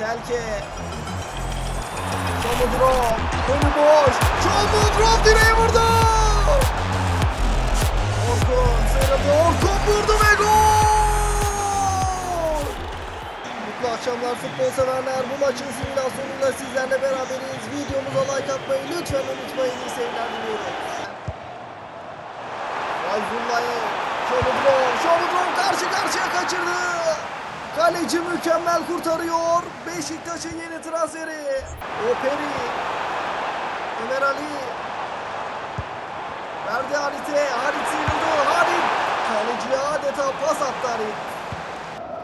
Selke. Şomudrov. Önü boş. Şomudrov direğe vurdu. Orkun sıyrıldı. Orkun vurdu ve gol. Mutlu akşamlar futbol severler. Bu maçın simülasyonuyla sizlerle beraberiz. Videomuza like atmayı lütfen unutmayın. İyi seyirler diliyorum. Fayzullah'ı Şomudrov. Şomudrov karşı karşıya kaçırdı. Kaleci mükemmel kurtarıyor. Beşiktaş'ın yeni transferi. Operi. Ömer Ali. Verdi Halit'e. Halit sıyrıldı. Halit. Kaleciye adeta pas attı Halit.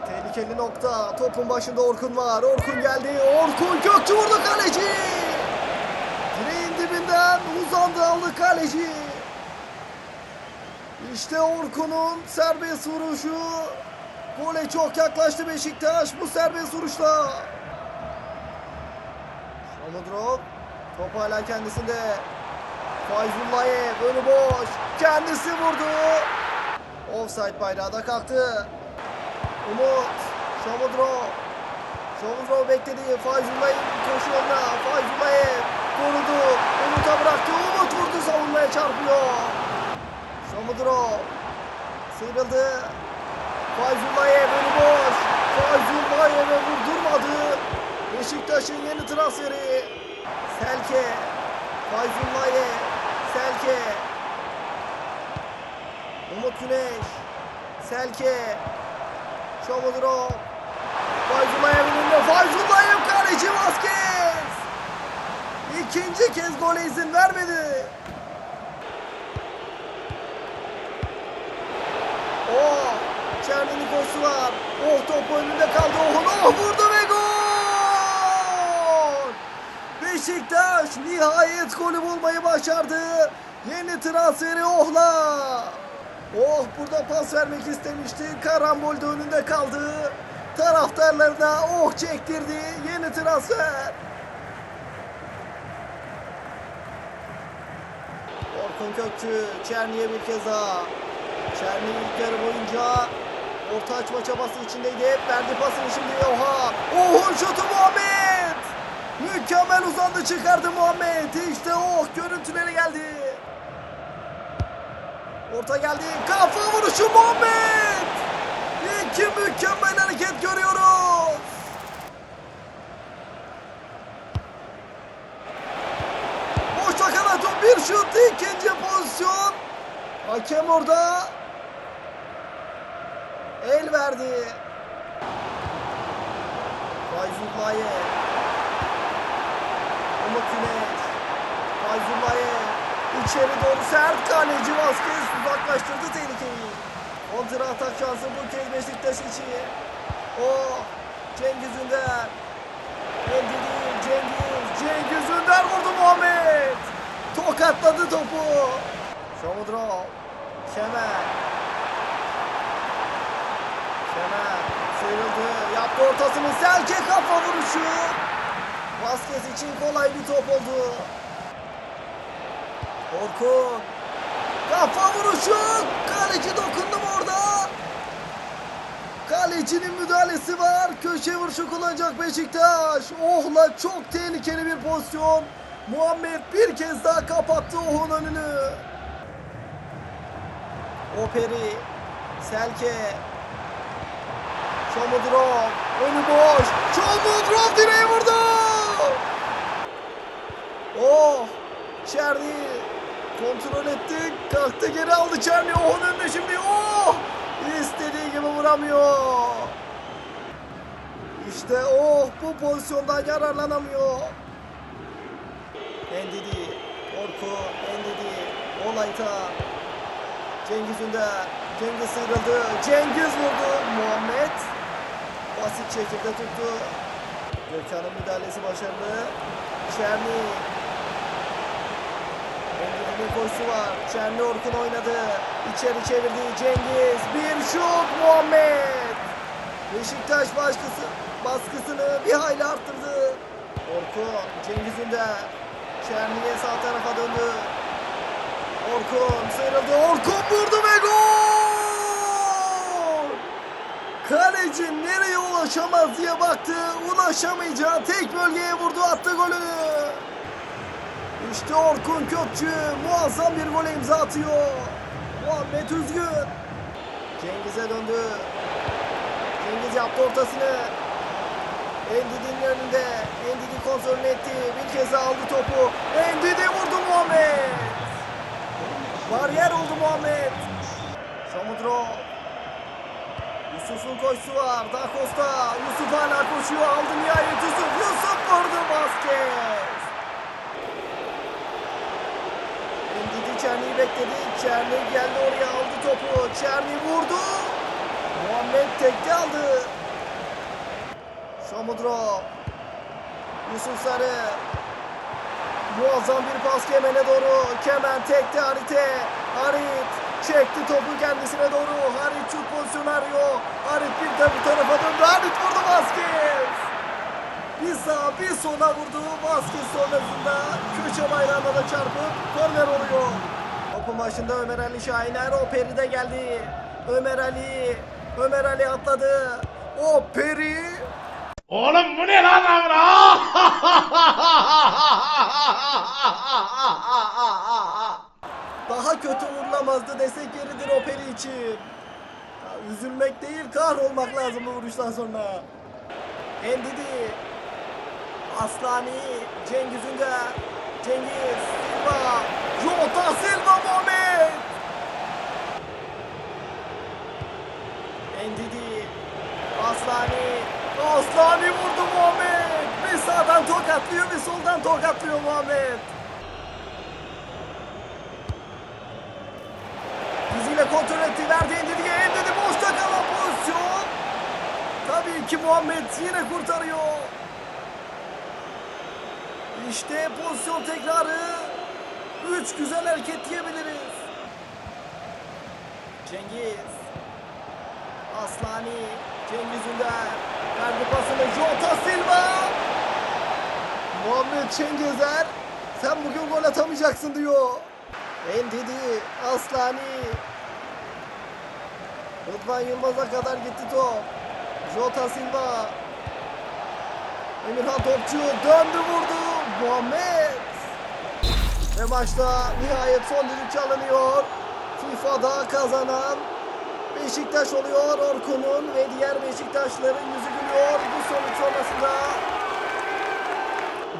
Tehlikeli nokta. Topun başında Orkun var. Orkun geldi. Orkun Gökçe vurdu kaleci. Direğin dibinden uzandı aldı kaleci. İşte Orkun'un serbest vuruşu. Gole çok yaklaştı Beşiktaş bu serbest vuruşla. Şamudrov. Top hala kendisinde. Fayzullayev önü boş. Kendisi vurdu. Offside bayrağı da kalktı. Umut. Şamudrov. Şamudrov bekledi. Fayzullayev koşu yoluna. Fayzullayev korudu. Umut'a bıraktı. Umut vurdu savunmaya çarpıyor. Şamudrov. Sıyrıldı. Fayzullayev önü boş. Fayzullayev'e vurdurmadı. Beşiktaş'ın yeni transferi. Selke. Fayzullayev. Selke. Umut Güneş. Selke. Şomudrov. Fayzullayev'in önünde. Fayzullayev kaleci Vazquez. İkinci kez gole izin vermedi. Oh! Çerni'nin koşusu var. Oh top önünde kaldı. Oh oh vurdu ve gol! Beşiktaş nihayet golü bulmayı başardı. Yeni transferi Oh'la. Oh burada pas vermek istemişti. Karambol de önünde kaldı. Taraftarlarına oh çektirdi. Yeni transfer. Orkun Kökçü, Çerni'ye bir kez daha. Çerni ilk yarı boyunca orta açma çabası içindeydi. Hep verdi pasını şimdi Oha. Oh'un şutu Muhammed. Mükemmel uzandı çıkardı Muhammed. İşte oh görüntüleri geldi. Orta geldi. Kafa vuruşu Muhammed. İki mükemmel hareket görüyoruz. Boşta kalan bir şut. ikinci pozisyon. Hakem orada el verdi. Fayzullayev. Umut Güneş. Fayzullayev. İçeri doğru sert kaleci Vazquez uzaklaştırdı tehlikeyi. Kontra atak şansı bu kez Beşiktaş için. O Cengiz Ünder. Endidi Cengiz. Cengiz Ünder vurdu Muhammed. Tokatladı topu. Şomudrov. Kemer. Kemer. Sıyrıldı. Yaptı ortasını. Selke kafa vuruşu. Vasquez için kolay bir top oldu. Orkun. Kafa vuruşu. Kaleci dokundu mu orada? Kalecinin müdahalesi var. Köşe vuruşu kullanacak Beşiktaş. Ohla çok tehlikeli bir pozisyon. Muhammed bir kez daha kapattı Oh'un önünü. Operi, Selke, Şomudrov, önü boş. Şomudrov direğe vurdu. Oh, Çerni kontrol etti. Kalktı geri aldı Çerni. Oh'un önünde şimdi. Oh, istediği gibi vuramıyor. İşte oh bu pozisyondan yararlanamıyor. Endidi, Orku, Endidi, Olayta, Cengiz Ünder. Cengiz sıyrıldı. Cengiz vurdu. Muhammed basit şekilde tuttu. Gökhan'ın müdahalesi başarılı. Çerni. Engin'in koşusu var. Çerni Orkun oynadı. İçeri çevirdi. Cengiz. Bir şut Muhammed. Beşiktaş baskısı, baskısını bir hayli arttırdı. Orkun. Cengiz Ünder. Çerni'ye sağ tarafa döndü. Orkun sıyrıldı. Orkun vurdu ve gol! Kaleci nereye ulaşamaz diye baktı. Ulaşamayacağı tek bölgeye vurdu attı golünü. İşte Orkun Kökçü muazzam bir gole imza atıyor. Muhammed Üzgün. Cengiz'e döndü. Cengiz yaptı ortasını. Endidi'nin önünde. Endidi kontrolünü etti. Bir kez aldı topu. Endidi vurdu Muhammed. Bariyer oldu Muhammed. Samudro. Yusuf'un koşusu var. Da Costa. Yusuf hala koşuyor. Aldı nihayet Yusuf. Yusuf vurdu basket. Endidi Çerni'yi bekledi. Çerni geldi oraya aldı topu. Çerni vurdu. Muhammed tekte aldı. Samudro. Yusuf Sarı. Muazzam bir pas Kemen'e doğru. Kemen tekte Harit'e. Harit çekti topu kendisine doğru. Harit şut pozisyonu arıyor. Harit bir de bu tarafa döndü. Harit vurdu basket. Bir sağa bir sola vurdu. Basket sonrasında köşe bayrağına da çarpıp korner oluyor. Topu başında Ömer Ali Şahiner. O Peri de geldi. Ömer Ali. Ömer Ali atladı. O Peri. Oğlum bu ne lan amına? Kötü vurulamazdı desek yeridir o Peri için. Ya, üzülmek değil kahrolmak lazım bu vuruştan sonra. Endidi. Aslani. Cengiz Ünder. Cengiz. Silva. Jota Silva Muhammed. Endidi. Aslani. Aslani vurdu Muhammed. Bir sağdan tokatlıyor bir soldan tokatlıyor Muhammed. Ki Muhammed yine kurtarıyor. İşte pozisyon tekrarı. Üç güzel hareket diyebiliriz. Cengiz. Aslani. Cengiz Ünder. Verdi pasını Jota Silva. Muhammed Cengizler. Sen bugün gol atamayacaksın diyor. Endidi. Aslani. Rıdvan Yılmaz'a kadar gitti top. Jota Silva. Emirhan Topçu döndü vurdu. Muhammed. Ve maçta nihayet son düdük çalınıyor. FIFA'da kazanan Beşiktaş oluyor. Orkun'un ve diğer Beşiktaşların yüzü gülüyor. Bu sonuç sonrasında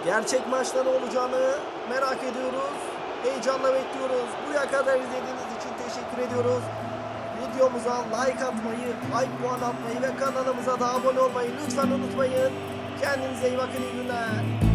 gerçek maçta ne olacağını merak ediyoruz. Heyecanla bekliyoruz. Buraya kadar izlediğiniz için teşekkür ediyoruz. Videomuza like atmayı, like puan atmayı ve kanalımıza da abone olmayı lütfen unutmayın. Kendinize iyi bakın iyi günler.